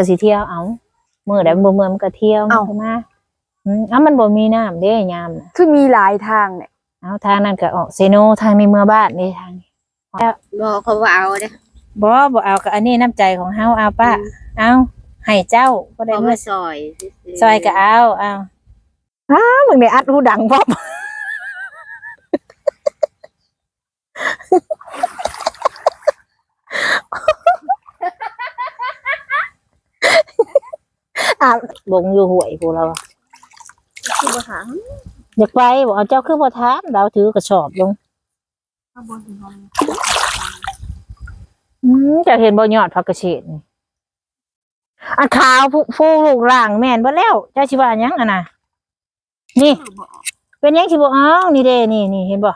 ก็สิเที่ยวเอามื้อใดมันบ่เมื่อยมันก็เที่ยวมันเอ้าก็มาอืมเอ้ามันบ่มีน้ำเด้ยามน่ะคือมีหลายทางเนี่ยเอาทางนั้นก็ออกเซโนทางในเมืองบ้านนี่ทางนี้บอกเขาว่าเอาเด้อบ่บ่เอาก็อันนี้น้ำใจของเฮาเอาป้าเอาให้เจ้าบ่ได้เขาเมื่มาอซอยซอยก็เอาเอาอ้ามึงได้อัดหูดังพร้อม อะบงอยู่ห่วยพวกเราคือบ่หาอยากไปบอกเอาเจ้าคือบ่ถามเราถือกระสอบลงเขาบ่ถึงห้องอืมจะเห็นบ่ยอดผักกระเฉดนี่อันขาวผู้ผู้ลูกร่างแม่นบ่แล้วเจ้าสิว่าหยังอะน่ะนี่คือบ่เป็นหยังสิบ่เอานี่เด้นี่นี่เห็นบ่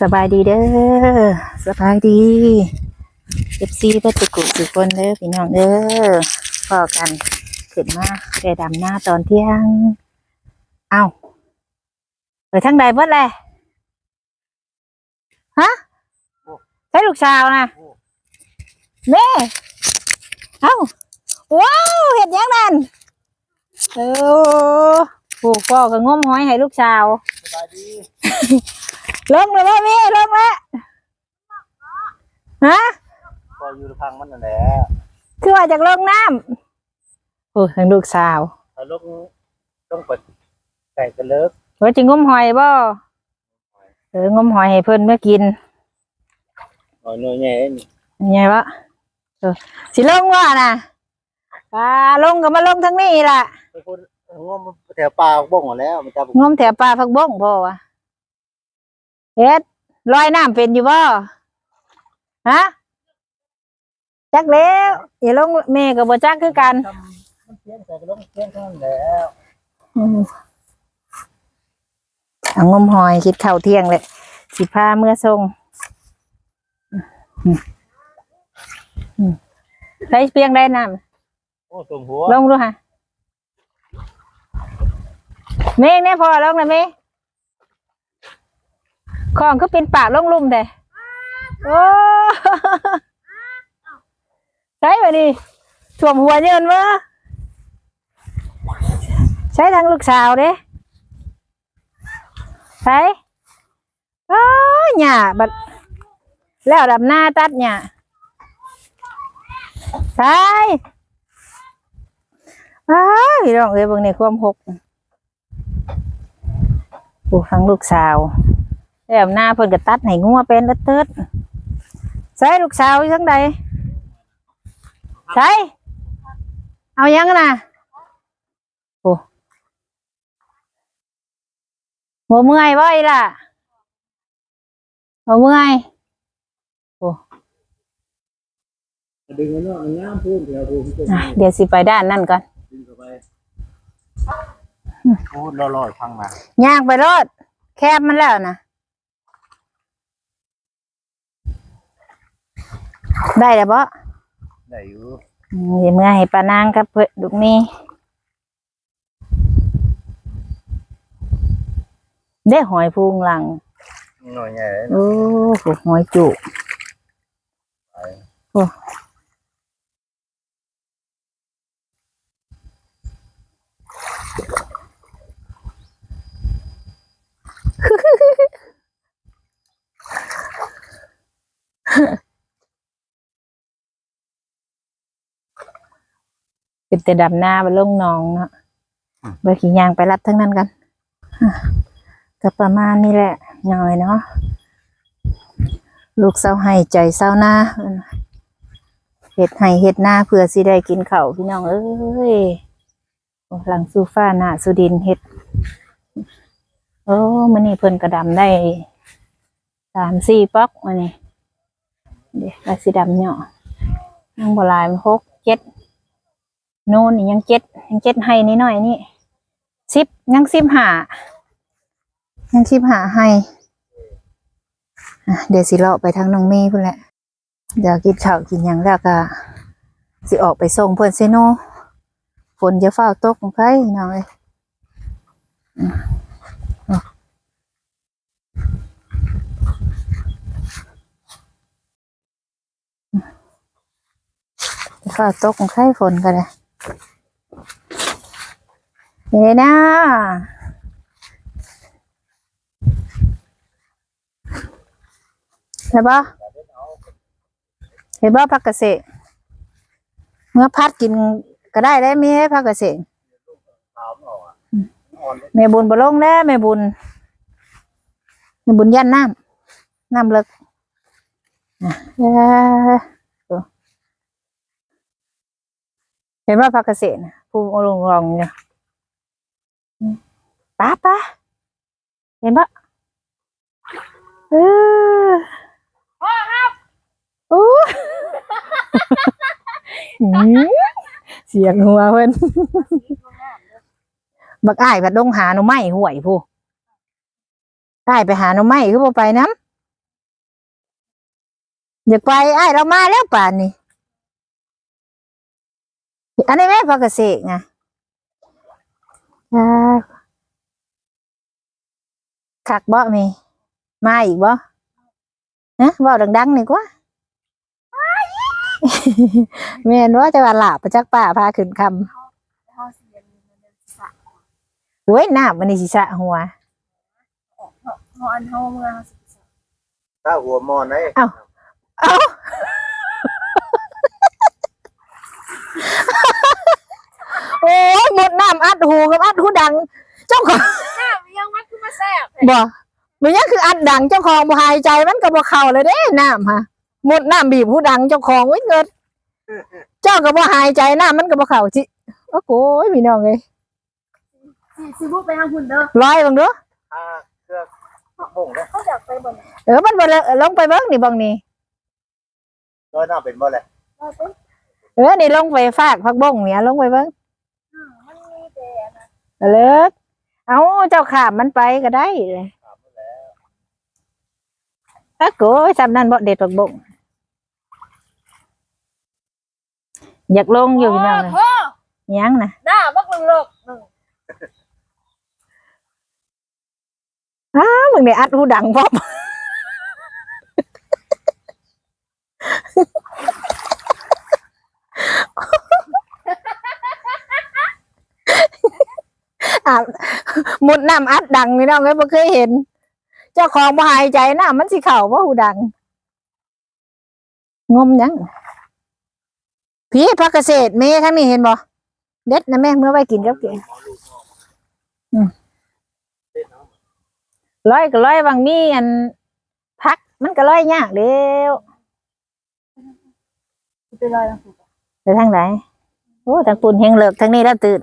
สบายดีเด้อสบายดี FC เบ่ตุกุทุกคนเด้อพี่น้องเด้อพอกันขึ้นมาได้ดำหน้าตอนเที่ยง เอ้าไปทางใดเบิดแลยฮะใช่ลูกสาวนะแม่เอ้าว้าวเห็ดหยังนั่นเออผูกพ่อก็ง้มห้อยให้ลูกสาวสบายดี ลงเลยแม่ลงแล้วฮะก็อยู่ทางมันนั่นแหละคือว่าจากลงน้ำโอ้ยทางลูกสาวถ้าลงต้องเปิดไก่กันเลิกว่าจะงมหอยบ่เอองมหอยให้เพิ่นเมื่อกินหน่อยหน่อยแง่นี่ยังไงวะเออสิลงว่าน่ะอ่าลงก็มาลงทางนี้ล่ะไปคนงมแถวปลาบ้งหมดแล้วมันจะงมแถวปลาพักบ้งพ่อวะ เฮ็ดลอยน้ำเป็นอยู่บ่ฮะจักแล้วอย่าลงแม่ก็บ่จักคือกันทำมันเพี้ยนแต่ก็ลงเพี้ยนเท่านั้นแล้วอืมเอางมหอยคิดข้าวเที่ยงเลยสิพาเมื่อส่งอืมอืมใช้เพียงได้น้โอ้ตุ่มหัวำลงดูฮะเมฆเนี่ยพอลงนะเมฆ ของก็เป็นปากล่องลุ่มแต่โอ้ใช่ไหมดิถ่วมหัวเยินวะใช้ทางลูกสาวเด้ใช่โอ้หญ้าบัดแล้วดำหน้าตัดหญ้าใช่อ้าพี่น้องเอ้ยเบิ่งในความหกปูฟังลูกสาว แล้วหน้าเพิ่นก็ตัดให้งัวเป็นเติดๆใช่ลูกสาวอยู่ทั้งใดใช่เอายังน่ะโอ้หัวเมื่อยบ่อีล่ะหัวเมื่อยดึงมันเนาะมันงามพูดแถวพูดพูดอะเดี๋ยวสิไปด้านนั่นก่อนดึงเข้าไปโอ้ลอยๆพังมาย่างไปรถแคบมันแล้วนะ ได้แล้วบ่ได้อยู่อืมเดี๋ยวเมื่อให้ปานางกับเพิ่นลูกนี้ได้หอยพุงหลังหน่อยแง่โอ้โหหอยจุกโอ้ เป็นแต่ดำหน้าไปลงหนองเนาะเบอร์ขี่ยางไปรับทั้งนั้นกันอะก็ประมาณนี้แหละหน่อยเนาะลูกเศร้าให้ใจเศร้าหน้าเพิ่นว่าเฮ็ดให้เฮ็ดหน้าเพื่อสิได้กินข้าวพี่น้องเอ้ยโอ้หลังสู่ฟ้าหน้าสุดินเฮ็ดโอ้มื้อนี้เพิ่นกระดำได้สามสี่ป๊อกมื้อนี้เดี๋ยวก็สิดำเนาะยังบ่หลายมันหกเจ็ด โน่นนี่ยังเจ็ดยังเจ็ดให้นิดหน่อยนี่สิบยังสิบหายังคลิปหาให้เดี๋ยวสิเลาะไปทางน้องเมย์พุ่นแหละเดี๋ยวกินข้าวกินยังแล้วก็สิออกไปส่งเพื่อนเซโนฝนจะเฝ้าตกลงไปน้องเอ้ยอืมอะจะเฝ้าตกลงไปฝนกันเลย เดี๋ยวนะเห็นปะเห็นปะผักเกษตรเมื่อพัดกินก็ได้ได้ไหมผักเกษตรขาวไม่ออกอะอ่อนเลยแม่บุญบ่ลงแล้วแม่บุญแม่บุญยันน้ำน้ำเลิกอะเอ้อดูเห็นว่าผักเกษตรน่ะผู้เอาลงรองเนี่ยป้าป้าเห็นปะเออพ่อครับโอ้เสียงหัวเพิ่นบักอ้ายบัดดงหาหน่อไม้ห่วยผู้อ้ายไปหาหน่อไม้คือบ่ไปน้ำอยากไปอ้ายเรามาแล้วป่านนี้ อันนี้แม่พักเกษตรไงอ่าคักบ่มีมาอีกบ่ฮะเว้าดังๆนี่กว่าแม่นว่าจะว่าหลาบประจักป้าพาขึ้นคำเขาเสียงมันจะสะโอ้ยน้ำมันนี่สิสะหัวเขาอันเขาเมื่อเขาสิสะถ้าหัวมอนไหนเอ้าโอ้ยหมดน้ำ อัดหูกับอัดหูดัง เจ้าของน้ำยังมันคือมาแซ่บบ่มันยังคืออัดดังเจ้าของบ่หายใจมันก็บ่เข้าเลยเด้น้ำฮะหมดน้ำบีบหูดังเจ้าของไว้เงินเจ้าก็บ่หายใจน้ำมันก็บ่เข้าจิโอ้โหพี่น้องเอ้ยสิสิบุกไปทางหุ่นเด้อร้อยเบังดูถ้าเครื่องบ่งนะเขาอยากไปบ่นเออมันบ่เลยลงไปเบิ่งนี่เบังนี่ร้อยหน้าเป็นบ่เลยเราเป็นเออนี่ลงไปฝากพักบ้งเนี่ยลงไปเบิ่งมันมีแต่นะ เอาเลิก เอาเจ้าขามมันไปก็ได้เลยตะโกยจำนั่นบ่เด็ดปักบงอยากลงอยู่พี่น้องเลยพ่อยังนะหน้าบักเลิกอ้าวมึงได้อัดหูดังพร้อม อะหมุดน้ำอัดดังพี่น้องเลยบ่เคยเห็น เจ้าของบ่หายใจน้ำมันสิเข่าว่าหูดัง งมยังพี่พักเกษตรเมทั้งนี้เห็นบ่เด็ดนะแม่เมื่อไว้กินกับเกงร้อยก็ร้อยบางมีอันพัก มันก็ร้อยยากเดียวไปลอยทางหุ่นไปทางไหนโอ้ทางปุ่นเฮงเลิกทางนี้แล้วตื่น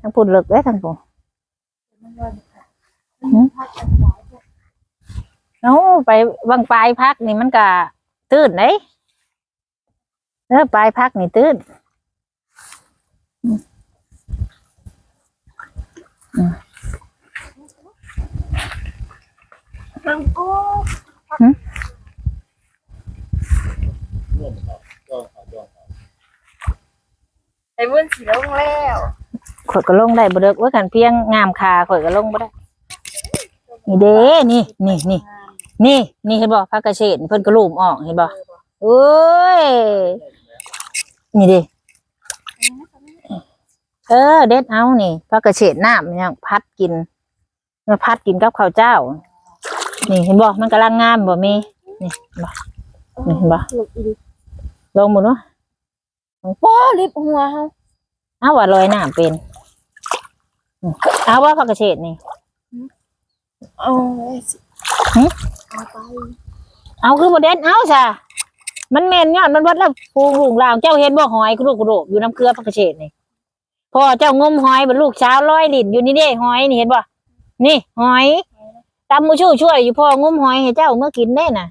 ทางปุ่นเลิกเอ้ยทางปุ่นมันลอยเอาไปบางปลายพักนี่มันก็ตื่นเลยเออปลายพักนี่ตื่นทางโอ้ร่วมเขาจ้องเขาจ้องเขาไอ้บุญสิลงแล้ว ข่อยก็ลงได้บ่เลิกว่ากันเพียงงามคาข่อยก็ลงบ่ได้ นี่เด้นี่นี่นี่นี่นี่เห็นบ่พักเกษตรเพิ่นก็ลูมออกเห็นบ่เอ้ยนี่เด้เออ เด็ดเอานี่พักเกษตรน้ำเนี่ยพัดกินมาพัดกินกับข้าวเจ้า นี่เห็นบ่มันกำลังงามบ่มีนี่บ่นี่เห็นบ่ลงหมดเนาะป้อลิบหัวเฮาเอาว่าลอยน้ำเป็น เอาว่าพักเกษตรนี่ เอาไว้สิหึ เอาไปเอาคือบ่เด็ดเอาซะมันแม่นยอดมันวัดแล้วปูลุงลางเจ้าเห็นบ่หอยกระดูกกระโดกอยู่น้ำเกลือพักเกษตรนี่พอเจ้างมหอยบรรลูกเช้าวลอยลิ้นอยู่นี่เด้หอยนี่เห็นบ่นี่ หอยตำมือช่วยช่วยอยู่พ่องมหอยให้เจ้าเมื่อกินได้น่ะ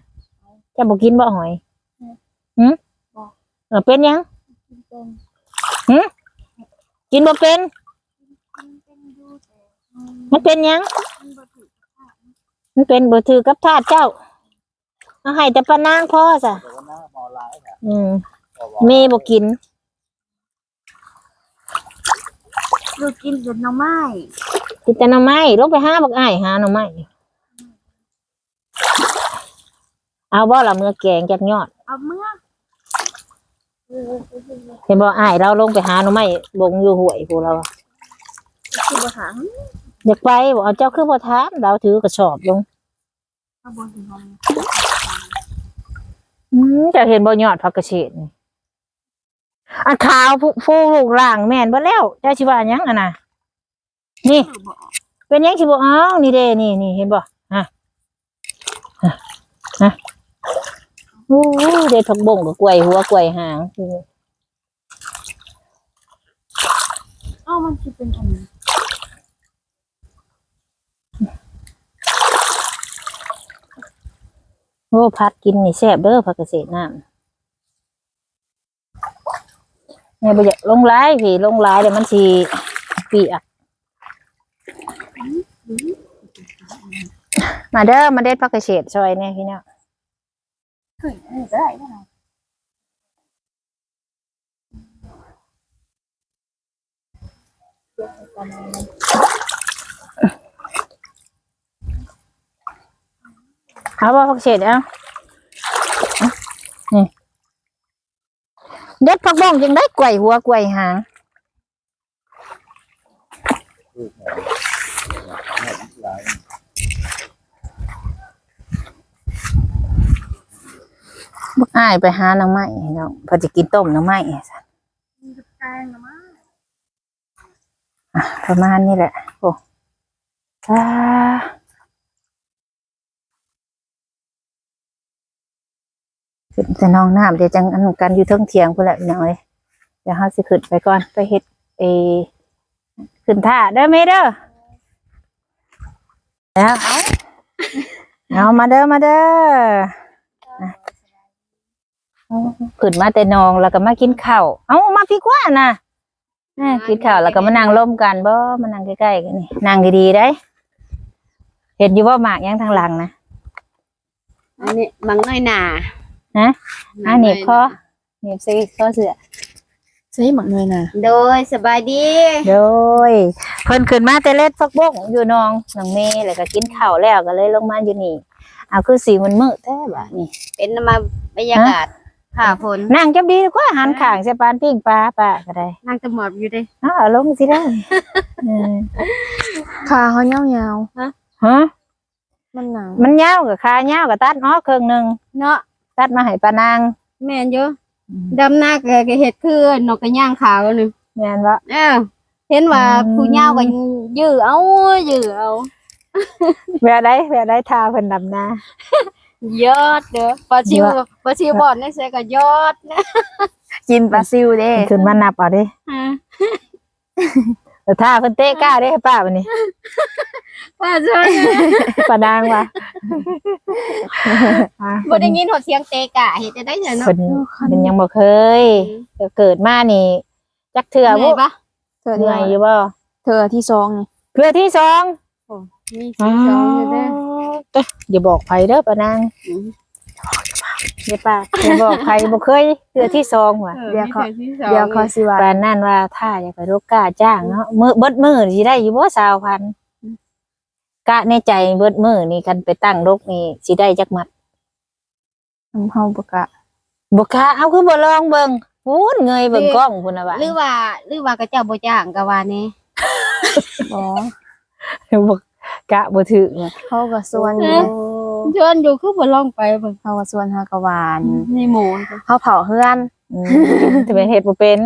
เจ้าบ่กินบ่หอยหืมเออเป็นหยังเป็นกินบ่เป็นเป็นดูแต่ มันเป็นหยังมันบ่ถูกมันเป็นบ่ถือกับทาสเจ้า เอาให้แต่ปานางพ่อซะแต่ว่าหน้ามอลายค่ะอืมบอกว่าเมบ่กินลูกกินเป็นหน่อไม้กินแต่หน่อไม้ลงไปหาบักอ้ายหาหน่อไม้เอาบ่ล่ะเมื่อแกงจากยอด เอาเมื่อเห็นบ่อ้ายเราลงไปหาหน่อไม้บงอยู่ห้วยพวกเราอะคือบ่ถาม อยากไปบอกเอาเจ้าคือบ่ถามเราถือกระสอบลงอืมจะเห็นบ่ยอดผักกระเฉดนี่อันขาวผู้ผู้ลูกร่างแม่นบ่แล้วเจ้าสิว่าหยังอะน่ะนี่ เป็นหยังสิบ่อ้าวนี่เด้นี่นี่เห็นบ่ฮะฮะฮะโอ้เด็ดผักบงกับกล้วยหัวกล้วยหางอ้ามันคือเป็นอันนี้ โอ้พัดกินนี่แซ่บเด้อผักกระเฉดน้ำแม่บ่อยากลงหลายพี่ลงหลายเดี๋ยวมันสิเปียกมาเด้อมาเด็ดผักกระเฉดซอยเนี่ยพี่น้องคืออันนี้ก็ได้นะ เอาบ่ผักเฉดเอาเอานี่เด็ดผักบ้องยังได้กล้วยหัวกล้วยหางบักอ้ายไปหาหน่อไม้เนาะพอจะกินต้มหน่อไม้มันจะแกงน่อไม้อะประมาณนี้แหละ โอ้อ่า ขึ้นแต่น้องน้ำเดี๋ยวจังอันกันอยู่เทิงเทียงพุ่นแหละพี่น้องเอ้ยเดี๋ยวเฮาสิขึ้นไปก่อนไปเฮ็ดเอขึ้นท่าเด้อเมเด้อแล้วเอาเอามาเด้อมาเด้อขึ้นมาแต่นองแล้วก็มากินข้าวเอามาพี่กว่าน่ะกินข้าวแล้วก็มานั่งร่มกันบ่มานั่งใกล้ๆกันนี่นั่งดีๆได้ เห็นอยู่ว่าหมากยังทางหลังนะอันนี้มังน้อยหนา ฮะอ่าหนีบคอหนีบซิข้อเสือใช่หมังน้อยหนาโดยสบายดี โดยเพิ่นขึ้นมาแต่เล็ดฟักบงอยู่น้องน้องเมย์แล้วก็กินข้าวแล้วก็เลยลงมาอยู่นี่เอาคือสีมันมืดแท้บ่ะนี่ เป็นมาบรรยากาศผ่าฝนนั่งจับดีดีกว่าหันข้างใส่ปานปิ้งปลาปลาก็ได้นั่งตะหมอบอยู่เด้อ้าวเอาลงสิได้เออขาเขาเงาเงาฮะมันหนังมันยาวกับขายาวกับตัดอ้อครึ่งหนึงเนาะ ตัดมาให้ปานางแม่นอยู่ดำหน้าก็เห็ดคือนกกระย่างขาวนึงแม่นบ่เออเห็นว่าอืมผู้ยาวก็ยื้อเอายื้อเอาเวลาได้เวลาได้ทาเพิ่นดำหน้ายอดเด้อปลาชิวปลาชิวบอดนี่ใส่ก็ยอดนะกินปลาซิวเด้ขึ้นมานับเอาเด้ฮะ แต่ถ้าเพิ่นเตะกล้าเด้ให้ป้าบัดนี้ ป้าช่วยป้านางว่าอ่าบ่ได้ยินหดเสียงเตะกะเฮ็ดได้จังเนาะเพิ่นเพิ่นยังบ่เคยแต่เกิดมานี่ จักเทื่อเหนื่บ่อยปะเธอเหนื่อยอยู่บ่เธอที่สองนี่เทื่อที่สองมีสีสองอยู่เด้อ เด้ออย่าบอกไผเด้อป้านาง อืม อย่าป้าอย่าบอกไผบ่เคยเทื่อที่สองว่ะเดี๋ยวเขาเดี๋ยวเขาสิว่าปานนั้นว่าถ้าอยากไปรบกล้าจ้างเนาะมื้อเบิดมื้อสิได้อยู่บ่20,000กะในใจเบิดมื้อนี่คันไปตั้งรกนี่สิได้จักมัดทำเฮาบ่กะบ่กล้าเอาคือบ่ลองเบิ่งพูนเงยเบิ่งกล้องพุ่นน่ะว่าหรือว่าหรือว่าก็เจ้าบ่จ้างก็ว่าแน่บ่บ่กะบ่ถึงอะเขาก็ส่วนอยู่ ชวนอยู่คือบ่ลองไปเบิ่งเขาก็ส่วนเฮาก็หวานในหมู่เขาเผาเฮือนอืมแต่เป็นเฮ็ดบ่เป็น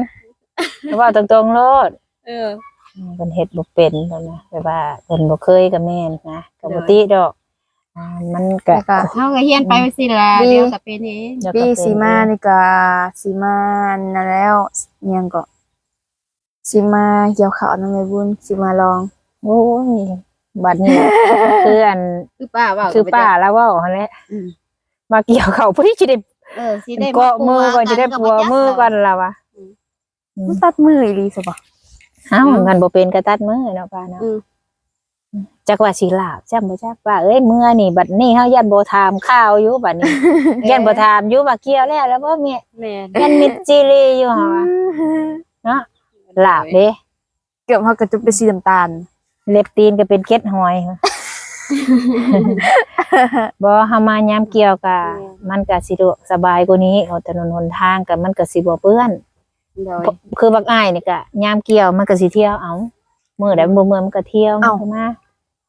แต่ว่าตรงๆโลดเออเป็นเฮ็ดบ่เป็นนั่นนะแบบว่าเพิ่นบ่เคยก็แม่นนะก็บ่ติดอกอ่ามันก็แล้วก็เฮาก็เฮียนไปสิล่ะดีเดี๋ยวก็เป็นเองเดี๋ยวก็ปีเป็นสีมานี่ก็สีมานั่นแล้วอิหยังก็สีมาเกี่ยวข้าวนำแม่บุญสีมาลองโอ้ย บัดนี้คืออันคือป้าเว้าคือป้าแล้วเว้าหั่นแหละอืมมาเกี่ยวเขาเพิ่นสิได้เออสิได้เกาะมือก่อนสิได้ปัวมือก่อนล่ะวะมันตัดมืออีหลีซะบ่เอ้าเงินบ่เป็นก็ตัดมือเนาะป้าเนาะอืมจักว่าสิลาบจำบ่จักว่าเอ้ยเมื่อนี่บัดนี้เฮายันบ่ถามข้าวอยู่บัดนี้ยันบ่ถามอยู่ว่าเกี่ยวแล้วแล้วบ่แม่แม่นยันมิดจิรีอยู่หั่นว่าเนาะลาบเด้เกือบเฮากระจุบเป็นสีน้ำตาล เล็บตีนก็เป็นเกล็ดหอยบ่เฮามายามเกี่ยวก็มันก็สิสะดวกสบายกว่านี้เอาถนนหนทางก็มันก็สิบ่เปื้อนโดยคือบักอ้ายนี่ก็ยามเกี่ยวมันก็สิเที่ยวเอามื้อใดมันบ่เมื่อยมันก็เที่ยวมันก็มา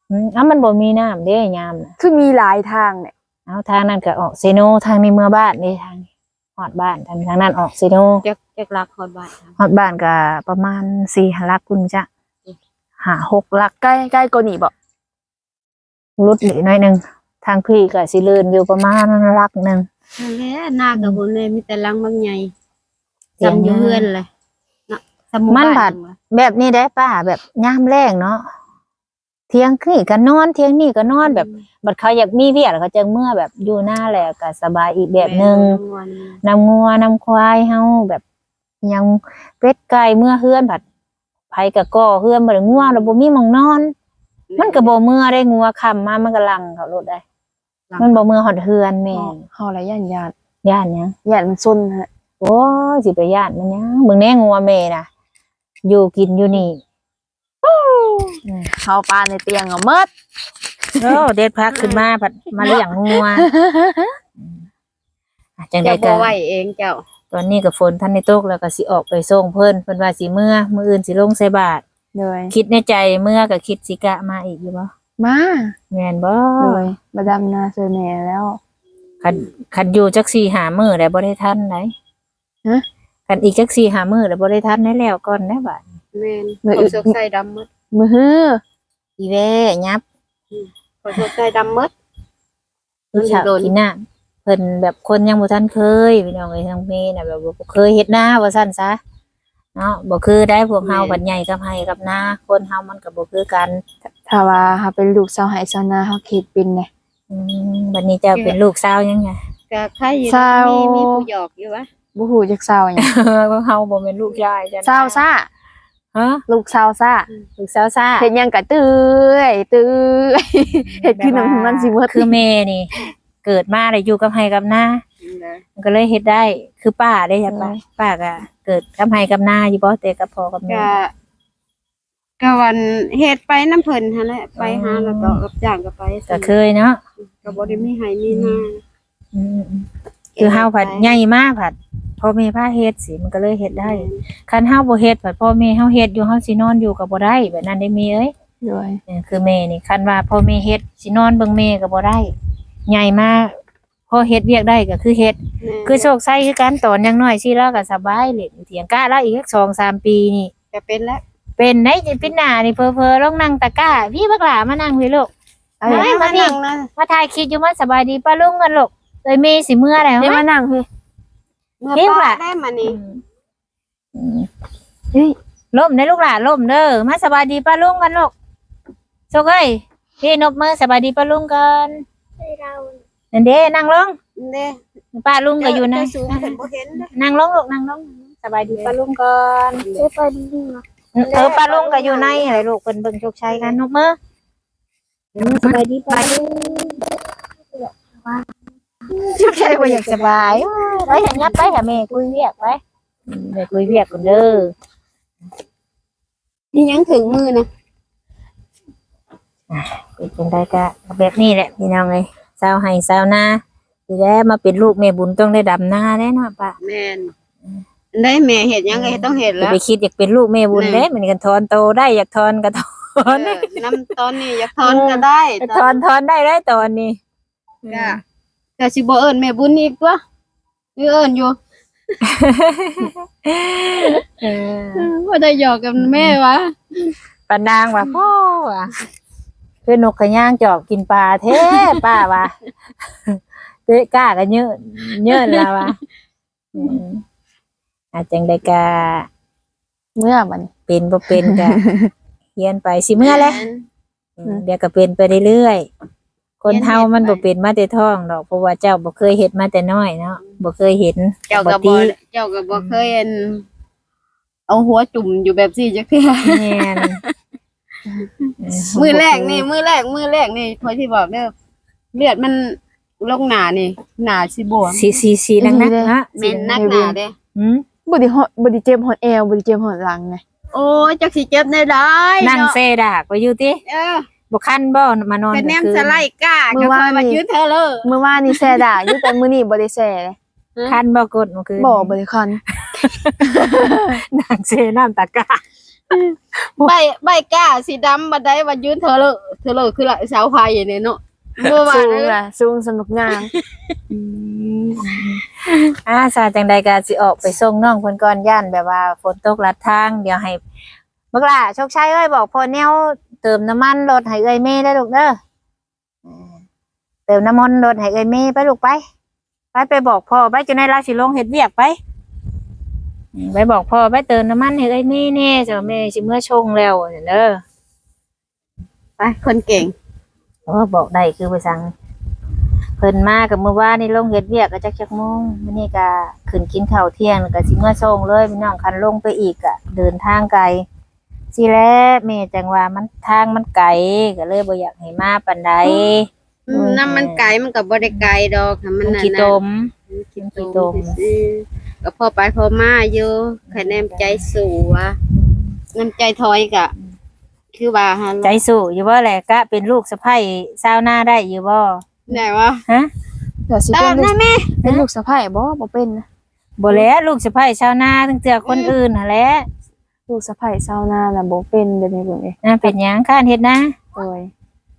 อืมเอ้ามันบ่มีน้ำเด้ยามน่ะคือมีหลายทางเนี่ยเอาทางนั้นก็ออกเซโนทางในเมืองบ้านนี่ทางนี้ฮอดบ้านทางทางนั้นออกเซโนจักจักรักฮอดบ้านครับฮอดบ้านก็ประมาณ4ลักคุณจ้ะ หาหกลักใกล้ใกล้กว่านี่บ่รุดหรือหน่อยหนึงทางพี่ก็สิเลื่นอยู่ประมาณลักหนึงนั่นแหละหน้ากับบ่แม่มีแต่ลังบางใหญ่จำอยู่เฮือนเลยเนาะสหมันบาดจังหวะแบบนี้ได้ป้าแบบยามแรงเนาะเที่ยงนี่ก็นอนเที่ยงนี่ก็นอนแบบบัดเขาอยากมีเวียแล้วเขาจังเมื่อแบบอยู่หน้าแหละก็สบายอีกแบบหนึงแม่นำงัวนำควายเฮาแบบยังเป็ดไก่เมื่อเฮือนผัด ไผกะก่อเฮือนบ่ได้งัวแล้วบ่มีหม่องนอน มันก็บ่เมื่อได้งัวค่ำมามันก็ลังเขารถได้ มันบ่เมื่อฮอดเฮือนแม่นเฮาหลายย่านญาติย่านหยังญาติมันซนฮะโอ้ยสิไปย่านมันหยังมึงแน่งัวแม่น่ะ อยู่กินอยู่นี่เฮาปลาในเตียงก็หมดโอ้เด็ดพักขึ้นมาผัดมาเลี้ยงงัวอะจังได๋เจ้าก็บ่ไหวเองเจ้า ตอนนี้ก็ฝนทันได้ตกแล้วก็สิออกไปส่งเพิ่นเพิ่นว่าสิเมื่อมื้ออื่นสิลงใส่บาตรเลยคิดในใจเมื่อก็คิดสิกะมาอีกอยู่บ่มาแม่นบ่เลยมาดำนาเซอแม่แล้วคันคันอยู่จักสี่หามื้อแล้วบ่ได้ทันไหนฮะคันอีกจักสี่หามื้อแล้วบ่ได้ทันได้แล้วก่อนได้บาดแม่นมื้อขอื่อนสกใส่ดำหมดมือฮืออีเว้ยับขอสกใส่ดำหมดผู้ชาวโดนกินน้ำ เพิ่นแบบคนยังบ่ทันเคยพี่น้องเอ้ยทางเมน่ะแบบบ่เคยเฮ็ดนาว่าซั่นซะเนาะบ่คือได้พวกเฮาบัดใหญ่กับไห้กับนาคนเฮามันก็บ่คือกันถ้าว่าเฮาเป็นลูกสาวไห้สาวนาเฮาคิดเป็นไงอืมบัดนี้เจ้าเป็นลูกสาวยังไงก็ใครอยู่เศร้ามีมีมีผู้หยอกอยู่วะบ่ฮู้จักสาวหยังพวกเฮาบ่แม่นลูกชายจ้ะนะสาวซ่าฮะลูกสาวซ่าลูกสาวซ่าเฮ็ดหยังก็ตื้อยตื้อยเฮ็ดคือน้ำมันสิหมดคือแม่นี่ เกิดมาได้อยู่กับไห้กับนามันก็เลยเฮ็ดได้คือป้าได้จ้ะป้าป้าก็เกิดกับไห้กับนาอยู่บ่แต่กับพ่อกับแม่ก็ก็วันเฮ็ดไปน้ำเพิ่นหั่นแหละไปหาแล้วก็รับจ้างก็ไปก็เคยเนาะก็บ่ได้มีให้มีหน้าอืมคือเฮาผัดใหญ่มากผัดพ่อแม่พาเฮ็ดสิมันก็เลยเฮ็ดได้คันเฮาบ่เฮ็ดผัดพ่อแม่เฮาเฮ็ดอยู่เฮาสินอนอยู่ก็บ่ได้แบบนั้นได้มีเอ้ยด้วยเออคือแม่นี่คันว่าพ่อแม่เฮ็ดสินอนเบิ่งแม่ก็บ่ได้ ใหญ่มากพอเฮ็ดเวียกได้ก็คือเฮ็ด คือโชคชัยคือกันตอนยังน้อยสิแล้วก็สบายเล่นอยู่เถียงกะแล้วอีกสัก2-3ปีนี่ก็เป็นแล้วเป็นได้จิปิหน้านี่เพอๆลองนั่งตะกร้า พี่บักหลามานั่งพี่ลูกเอ้เอ้ยยมานั่งนะมาถ่ายคลิปอยู่มาสบายดีป้าลุงกันลูกเอ้ยเมสิเมื่อแล้วนี่มานั่งพี่เมื่อเฮ็ดป้าล่ะได้มานี่เฮ้ยล่มได้ลูกหลานล่มเด้อมาสบายดีป้าลุงกันลูกโชคเอ้ยพี่นบมือสบายดีป้าลุงกัน นั่นเด้นั่งลงเด้ป้าลุงก็อยู่นะเจ้าสูงเพิ่นบ่เห็นเด้นั่งลงลูกนั่งลงสบายดีป้าลุงก่อนเด้ไปดีเออป้าลุงก็อยู่ในอะไรลูกเพิ่นเบิ่งโชคชัยกันนบมืออืมสบายดีป้าลุงโชคชัยบ่อยากสบายไปเห็นยับไปหาแม่คุยเวียกไปอืมแม่คุยเวียกกันเด้อนี่ยังถึงมือนะ เป็นจังได้ก็แบบนี้แหละพี่น้องเอ้ยสาวให้สาวนาสิได้มาเป็นลูกแม่บุญต้องได้ดำนาแน่เนาะป้าแม่นได้แม่เห็ดหยังไงต้องเห็ดอย่าแล้ว ไปคิดอยากเป็นลูกแม่บุญแน่เด้มันกันทอนโตได้อยากทอนก็ทอนเออน้ำตอนนี้อยากทอนก็ได้ทอนทอนได้ได้ตอนนี้ก็แต่สิบ่เอิ้นแม่บุญอีกตัวหรือเอิ้นอยู่เออว่าได้หยอกกับแม่วะปานางว่าพ่อว่ะ คือนกขย่างจอบกินปลาแท้ป้าว่ะเจ๊กล้าก็เยอะเยอะแล้วว่ะอืมอาจจังได้กาเมื่อมันเป็นบ่เป็นก็เฮียนไปสิเมื่อแหละอืมเดี๋ยวก็เป็นไปเรื่อยๆคนเฮามันบ่เป็นมาแต่ท้องดอกเพราะว่าเจ้าบ่เคยเฮ็ดมาแต่น้อยเนาะบ่เคยเห็นเจ้าก็บ่เจ้าก็บ่เคยเห็นเอาหัวจุ่มอยู่แบบซี่จักเทื่อ แม่น มือแรกนี่ มือแรก มือแรกนี่พอที่บอกเด้อเลือดมันลงหนานี่ หนาสิบวมสีสีสีนักนักๆนะแม่นนักหนาเด้อืมบ่ได้ฮอดบ่ได้เจ็บฮอดแอวบ่ได้เจ็บฮอดหลังไงโอ้ยจักสิเจ็บได้ได้นั่งเนาะเซดากไปอยู่ติเออบ่คันบ่มานอนเป็นแนมกลางคืนสไลด์ก้าก็คอยมายืดเธอเลยเมื่อวานนี่แซ่ด่าอยู่แต่มื้อนี้บ่ได้แซ่เลยคันบ่กดเมื่อคืนบ่บ่ได้คันนั่งเซน้ำตะกร้า ใบใบก้าสีดำบัดได้บัดยืดเธอเลยเธอเลยคือละเสาไฟอย่างนี้เนาะเมื่อวานสูงเลยล่ะสูงสนุกงามอ่าซาจังใดก็สิออกไปส่งน้องเพิ่นก่อนย่านแบบว่าฝนตกลัดทาง เดี๋ยวให้บักล่ะโชคชัยเอ้ยบอกพ่อแนวเติมน้ำมันรถให้เอ้ยเมย์ได้อลูกเด้ออ่าเติมน้ำมันรถให้เอ้ยเมย์ไปลูกไป ไปไปบอกพ่อไปจนได้เราสิลงเฮ็ดเวียกไปอืม ไปบอกพ่อไปเติมน้ำมันให้เอ้ยเมย์แน่เจ้าแม่สิเมื่อชงแล้วเด้อไปคนเก่งโอ้บอกได้คือไปสั่งเพิ่นมากับมื้อวานนี่ลงเฮ็ดเวียกก็จักจักโมงมื้อนี้ก็ขึ้นกินข้าวเที่ยงแล้วก็สิเมื่อส่งเลยพี่น้องคันลงไปอีกอะเดินทางไกลสิแลแม่จังว่ามันทางมันไกลก็เลยบ่อยากให้มาปานใดน้ำมันไก่มันกับบริไก่ดอกค่ะมันมันน่ะขี้นะตมขี้ขี้ตตมมซื่อๆ ก็พอไปพอมาอยู่คะแนนใจสูงวะน้ำใจถอยกะ คือว่าฮะใจสู้อยู่บ่แหละกะเป็นลูกสะใภ้ชาวนาได้อยู่บ่ไหนวะฮะเดี๋ยวสิตาเป็มนนะแม่เป็นลูกสะใภ้บ่บ่เป็นนะบ่แหล้วลูกสะใภ้ชาวนาตั้งแต่คนอื่นหั่นแหละลูกสะใภ้ชาวนาน่ะบ่เป็นเดี๋ยวนี้เบิ่งเด้อ่าเป็นหยังข้านเฮ็ดนะโอ้ย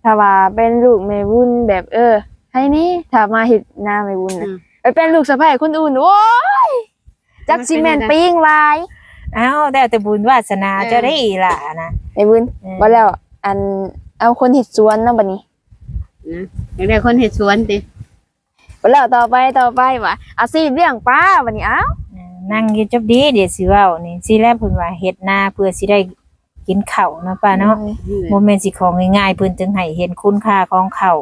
ถ้าว่าเป็นลูกแม่วุ้นแบบเออให้นี่ถ้ามาเฮ็ดหน้าแม่วุ้นน่ะไปเป็นลูกสะใภ้คนอื่นโอ้ย จักสิแม่นปิ้งลายเอ้าแต่แต่บุญวาสนาเจ้าได้อีหล่ะนะแม่วุ้นเออบ่แล้วอันเอาคนเฮ็ดสวนเนาะบัดนี้นะอยากได้คนเห็ดสวนติบ่แล้วต่อไปต่อไปว่าอาชีพเลี้ยงปลาบัดนี้อ้าวนั่งอยู่จับดีเดี๋ยวสิเว้านี่สิแลเพิ่นว่าเฮ็ดนาเพื่อสิได้กินข้าวเนาะป้าเนาะบ่แม่นสิของง่ายๆเพิ่นจึงให้เห็นคุณค่าของข้าว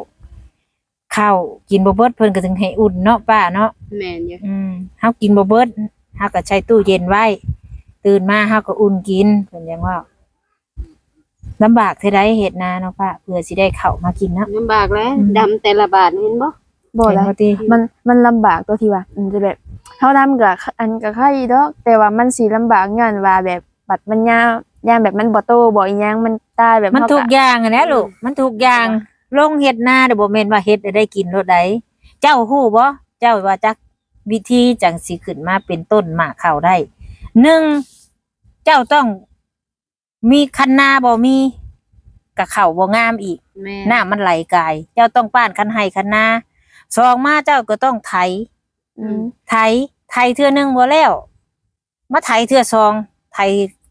ข้าวกินบ่เบิดเพิ่นก็ถึงให้อุ่นเนาะป้าเนาะแม่นอยู่อืมเฮากินบ่เบิด เฮาก็ใช้ตู้เย็นไว้ ตื่นมาเฮาก็อุ่นกินเพิ่นยังว่าลำบากเท่าใดเฮ็ดนาเนาะป้าเพื่อสิได้ข้าวมากินเนาะ ลำบากแล้วอืม ดำแต่ละบาทเห็นบ่บ่เห็นได้บ่ติ มันมันลำบากตัวที่ว่ามันจะแบบเฮาทำกับอันกับใครดอกแต่ว่ามันสิลำบากย้อนว่าแบบบัดมันยาวยามแบบมันบ่โตบ่อีหยังมันตายแบบมันเฮาทุกอย่างอะนะลูก มันทุกอย่าง ลงเฮ็ดนาเด้อบ่แม่นว่าเฮ็ดแล้วได้กินรสใดเจ้าฮู้บ่เจ้าว่าจัก วิธีจังสิขึ้นมาเป็นต้นหมากข้าวได้หนึ่งเจ้าต้องมีคันนาบ่มีกะข้าวบ่งามอีก แม่น้ามันไหลกาย เจ้าต้องป้านคันให้คันนาสองมาเจ้าก็ต้องไถอืมไถไถเทื่อหนึงบ่แล้ว มาไถเทื่อสองไถ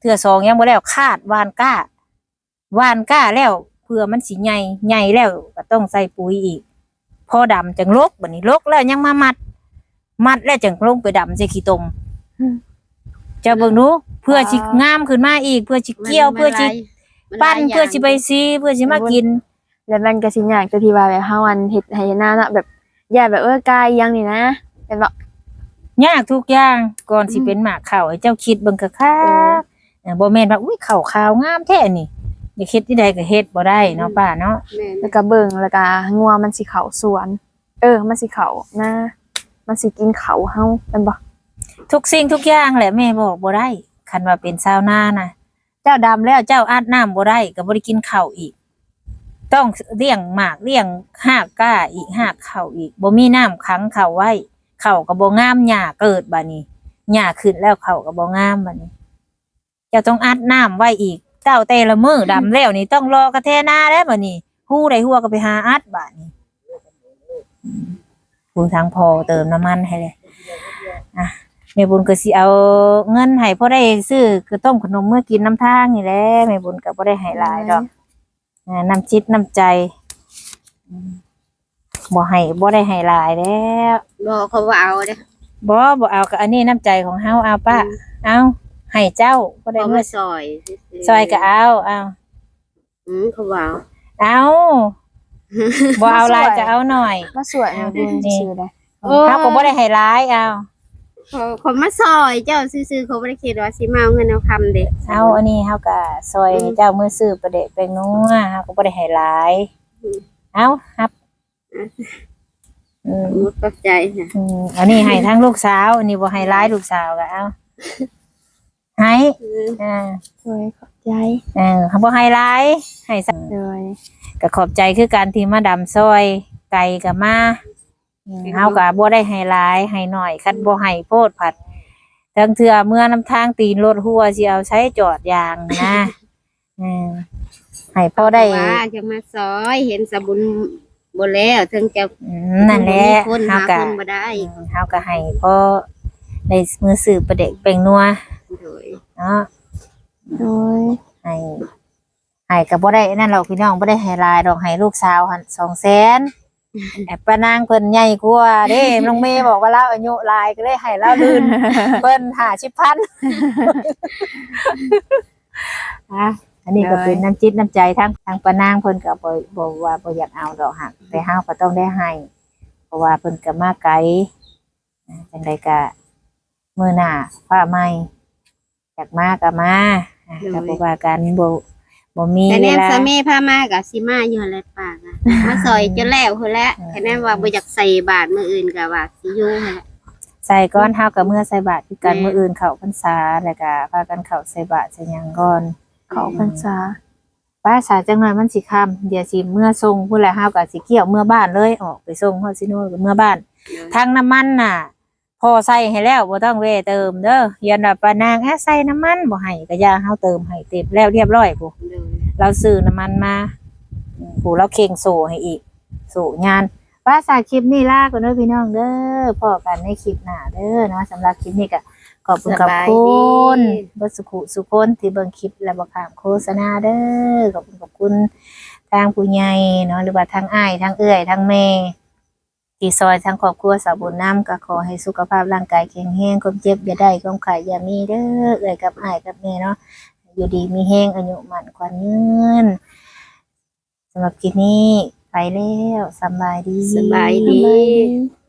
เทื่อสองยังบ่แล้วคาดวานก้าวานก้าแล้วเพื่อมันสิใหญ่ใหญ่แล้วก็ต้องใส่ปุ๋ยอีก พอดำจังลกบัดนี้ลกแล้วยังมามัด มัดแล้วจังลงไปดำใส่ขี้ตมเจะเบิ่งดูเพื่อสิงามขึ้นมาอีก เพื่อสิเกี่ยวเพื่อสิมันหลายปั้นมันหลายเพื่อสิไปซีเพื่อสิมากิน แล้วมันก็สิยากตัวที่ว่าแบบเฮาอันเฮ็ดให้หน้าเนาะแบบอย่าแบบเออกายอีหยังนี่นะเป็นบ่ยากทุกอย่างก่อนสิอืมเป็นหมากข้าวให้เจ้าคิดเบิ่งคักๆเออบ่แม่นว่าอุ้ยข้าวขาวงามแท้นี่อย่าคิดที่ใดก็เฮ็ดบ่ได้เนาะป้าเนาะแม่นแล้วก็เบิ่งแล้วก็งัวมันสิเข้าสวน เออ มันสิเข้านา มันสิกินเขาเฮาเป็นบ่ทุกสิ่งทุกอย่างแหละแม่บอกบ่ได้คันว่าเป็นชาวนานะเจ้าดำแล้วเจ้าอาดน้ำบ่ได้ก็บ่ได้กินข้าวอีก ต้องเลี้ยงหมากเลี้ยงหากก้าอีกหากข้าวอีกบ่มีน้ำขังข้าวไว้ข้าวก็บ่งามหญ้าเกิดบัดนี้หญ้าขึ้นแล้วข้าวก็บ่งามบัดนี้เจ้าต้องอัดน้ำไว้อีกเจ้าแต่ละมือดำแล้วนี่ต้องรอกระแทนาแล้วบัดนี้ฮู้ได้ฮู้ก็ไปหาอัดบัดนี้ บุญทางพอเติมน้ำมันให้เลยอะแม่บุญก็สิเอาเงินให้พอได้ซื้อกระต้มขนมเมื่อกินน้ำทางนี่แหละแม่บุญก็บ่ได้ให้หลายดอกอ่าน้ำจิตน้ำใจอืมบ่ให้บ่ได้ให้หลายแล้วบ่เขาว่าเอาเด้อบ่บ่เอาก็อันนี้น้ำใจของเฮาเอาป้าเอาให้เจ้าบ่ได้เขาเมื่มาอซอยซื่ๆซอยก็เอาเอาอืมเขาว่าเอาเอา บ่เอาหลายก็เอาหน่อยมาสวยแม่บุญนี่ชื่อได้โอ้เฮาก็บ่ได้ให้หลายเอาเขาเขามาซอยเจ้าซื้อๆเขาบ่ได้คิดว่าสิมาเอาเงินเอาคำเด้เอาอันนี้เฮาก็ซอยเจ้ามือซื้อประเดะเป็นนัวเฮาก็บ่ได้ให้หลาย เอาครับอืมมุดกับใจนะอืมอันนี้ให้ทั้งลูกสาว อันนี้บ่ให้หลายลูกสาวก็เอาให้อ่าโดยขอบ ใจเออเขาบ่ให้หลายให้สักโดยก็ขอบใจคือการที่มาดำซอย ไก่กับมาอืมเฮาก็บ่ได้ให้หลายให้น้อย คันบ่ให้โพดผัดทั้งเทื่อเมื่อน้ำทางตีนรถหัวสิเอาใช้จอดยางนะอืมให้พอได้ว่าจะมาซอยเห็นสบุญบ่แล้วถึงจะอืมนั่นแหละคนเฮาหาก็คนบ่ได้เฮาก็ให้พอได้มือสืบประเด็กเป่งนัวโดยเนาะ โดยให้ให้ก็บ่ได้นั่นหรอกพี่น้องบ่ได้ให้หลายดอกให้ลูกสาวหั่น200,000แอบปานางเพิ่นใหญ่กว่าเด้น้องเมย์บอกว่าเราอายุหลายก็เลยให้เราลื่นเพิ่นหาชิพันอะอันนี้ก็เป็นน้ำจิตน้ำใจทั้งทางปานางเพิ่นก็บ่บ่ว่าบ่อยากเอาดอกหักแต่เฮาก็ต้องได้ให้เพราะว่าเพิ่นก็มาไกลอะจังไดก็มื้อหน้าฟ้าใหม่อยากมาก็มาอะ ก็บ่ว่ากันบ่บ่มีแต่เวแนมลา สามีพามากับสิมาอยู่หั่นแหละปากอะมาซอยจนแล้วพุ่นแหละแค่นั้นว่าบ่อยากใส่บาทมื้ออื่นก็ว่าสิอยู่หั่นแหละ ใส่ก้อนเท่ากับเมื่อใส่บาตรคือกันแม่ มื้ออื่นเข้าพรรษาแล้วก็พากันเข้าใส่บาตรใส่หยังก่อนขอพรรษาป้าสาจังหน่อยมันสิค่ำเดี๋ยวสิเมื่อส่งพุ่นละเฮาก็สิเกี่ยวเมื่อบ้านเลยออกไปส่งฮอดซิโนก็เมื่อบ้านทางน้ำมันน่ะพ อใส่ให้แล้วบ่ต้องเวเติมเด้อยันว่าปานางแอะใส่น้ำมันบ่ให้ก็ยาเฮาเติมให้เต็มแล้วเรียบร้อยพุโดยเราซื้อน้ำมันมาผู้เราเข่งโซให้อีกโซงานป้าสาคลิปนี้ลาก่อนเด้อพี่น้องเด้อพอกันในคลิปหน้าเด้อเนาะสำหรับคลิปนี้ก็ขอบคุณขอบคุณบิดสุขุสุคนที่เบิ่งคลิปและบ่ขามโฆษณาเด้อขอบคุณขอบคุณทางผู้ใหญ่เนาะหรือว่าทางอ้ายทางเอื้อยทางแม่ ที่ซอยทางครอบครัวสาวบุญน้ำก็ขอให้สุขภาพร่างกายแข็งแรงความเจ็บอย่าได้ความไข้อย่ามีเด้อเอื้อยกับอ้ายกับแม่เนาะอยู่ดีมีแห้งอายุมั่นขวัญยืนสำหรับคลิปนี้ไปแล้วสำบายดีสบายสดีบายดี